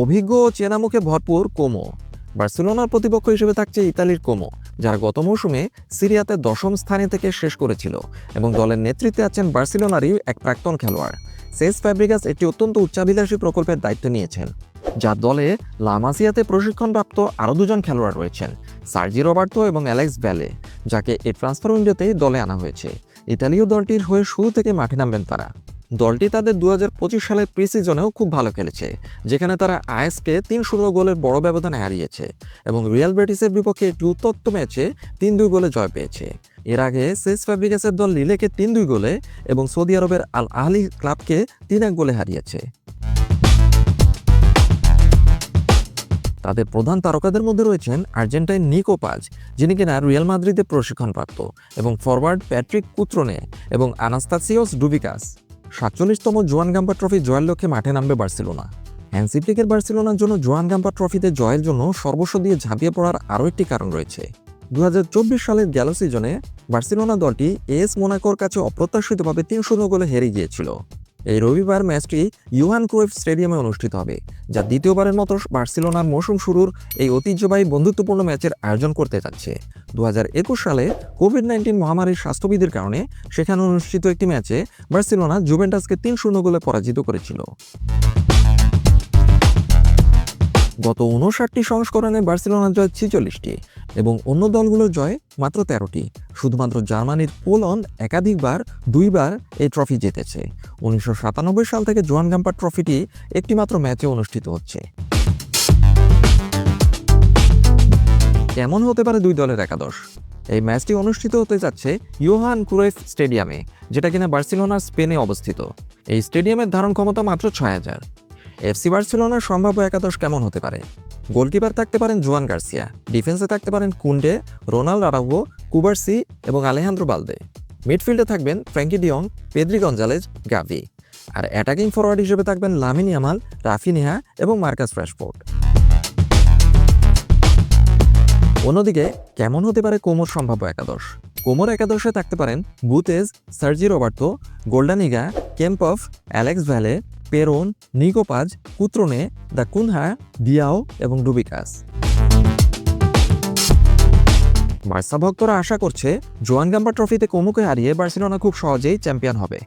অভিজ্ঞ চেনামুখে ভরপুর কোমো। বার্সেলোনার প্রতিপক্ষ হিসেবে থাকছে ইতালির কোমো, যারা গত মৌসুমে সিরিয়াতে দশম স্থানে থেকে শেষ করেছিল এবং দলের নেতৃত্বে আছেন বার্সেলোনারই এক প্রাক্তন খেলোয়াড়। সেস ফ্যাব্রিগাস একটি অত্যন্ত উচ্চাভিলাষী প্রকল্পের দায়িত্ব নিয়েছেন যার দলে লামাসিয়াতে প্রশিক্ষণপ্রাপ্ত আরও দুজন খেলোয়াড় রয়েছেন, সার্জি রবার্তো এবং অ্যালেক্স ব্যালে যাকে এই ট্রান্সফার উইন্ডোতেই দলে আনা হয়েছে। ইতালীয় দলটির হয়ে শুরু থেকে মাঠে নামবেন তারা। দলটি তাদের দুই হাজার পঁচিশ সালের প্রি সিজনেও খুব ভালো খেলেছে, যেখানে তারা আইএসকে তিন শূন্য গোলের বড় ব্যবধানে হারিয়েছে এবং রিয়াল বেটিসের বিপক্ষে একটি উত্তপ্ত ম্যাচে তিন দুই গোলে জয় পেয়েছে। এর আগে সেস ফ্যাব্রিকাসের দল লিলেকে তিন দুই গোলে এবং সৌদি আরবের আল আহলি ক্লাবকে তিন এক গোলে হারিয়েছে। তাদের প্রধান তারকাদের মধ্যে রয়েছেন আর্জেন্টাইন নিকো পাজ, যিনি কিনা রিয়াল মাদ্রিদে প্রশিক্ষণপ্রাপ্ত, এবং ফরওয়ার্ড প্যাট্রিক কুত্রনে এবং আনাস্তাসিওস ডুবিকাস। সাতচল্লিশতম জোয়ান গাম্পা ট্রফি জয়ের লক্ষ্যে মাঠে নামবে বার্সেলোনা। হ্যান্সিপ্লিকের বার্সেলোনার জন্য জোয়ান গাম্পা ট্রফিতে জয়ের জন্য সর্বস্ব দিয়ে ঝাঁপিয়ে পড়ার আরও একটি কারণ রয়েছে। দু হাজার চব্বিশ সালের গেল সিজনে বার্সেলোনা দলটি এস মোনাকোর কাছে অপ্রত্যাশিতভাবে তিন শূন্য গোলে হেরে গিয়েছিল। এই রবিবার ম্যাচটি ইউহান ক্রুইফ স্টেডিয়ামে অনুষ্ঠিত হবে, যা দ্বিতীয়বারের মতো বার্সেলোনার মৌসুম শুরুর এই ঐতিহ্যবাহী বন্ধুত্বপূর্ণ ম্যাচের আয়োজন করতে যাচ্ছে। দুহাজার একুশ সালে কোভিড নাইন্টিন মহামারীর স্বাস্থ্যবিধির কারণে সেখানে অনুষ্ঠিত একটি ম্যাচে বার্সেলোনা জুভেন্টাসকে তিন শূন্য গোলে পরাজিত করেছিল। গত উনষাটটি সংস্করণে বার্সেলোনার জয় ছিচল্লিশটি এবং অন্য দলগুলোর জয় মাত্র তেরোটি। শুধুমাত্র জার্মানির পোলন একাধিকবার, দুইবার এই ট্রফি জিতেছে। উনিশশো সাতানব্বই সাল থেকে জোয়ান গাম্পার ট্রফিটি একটিমাত্র ম্যাচে অনুষ্ঠিত হচ্ছে। কেমন হতে পারে দুই দলের একাদশ। এই ম্যাচটি অনুষ্ঠিত হতে যাচ্ছে ইউহান ক্রুয়েফ স্টেডিয়ামে, যেটা কিনা বার্সেলোনার স্পেনে অবস্থিত। এই স্টেডিয়ামের ধারণ ক্ষমতা মাত্র ছয় হাজার। এফসি বার্সেলোনার সম্ভাব্য একাদশ কেমন হতে পারে? গোলকিপার থাকতে পারেন জোয়ান গার্সিয়া, ডিফেন্সে থাকতে পারেন কুন্ডে রোনাল্ড আরাভো কুবার্সি এবং আলেহান্দ্রো বালদে। মিডফিল্ডে থাকবেন ফ্র্যাঙ্কি ডিয়ং পেদ্রি গঞ্জালেজ, গাভি। আর অ্যাটাকিং ফরওয়ার্ড হিসেবে থাকবেন লামিন ইয়ামাল রাফিনিহা এবং মার্কাস ফ্র্যাশফোর্ড। অন্যদিকে, কেমন হতে পারে কোমর সম্ভাব্য একাদশ? কোমর একাদশে থাকতে পারেন Butez Sergi Roberto, Goldaniga Kempf Alex Valle Perrone, Nico Paz, Cutrone, da Cunha, Diao এবং ডুবিকাস বার্সা ভক্তরা আশা করছে, জোয়ান গাম্বা ট্রফিতে কোমুকে হারিয়ে বার্সেলোনা খুব সহজেই চ্যাম্পিয়ন হবে।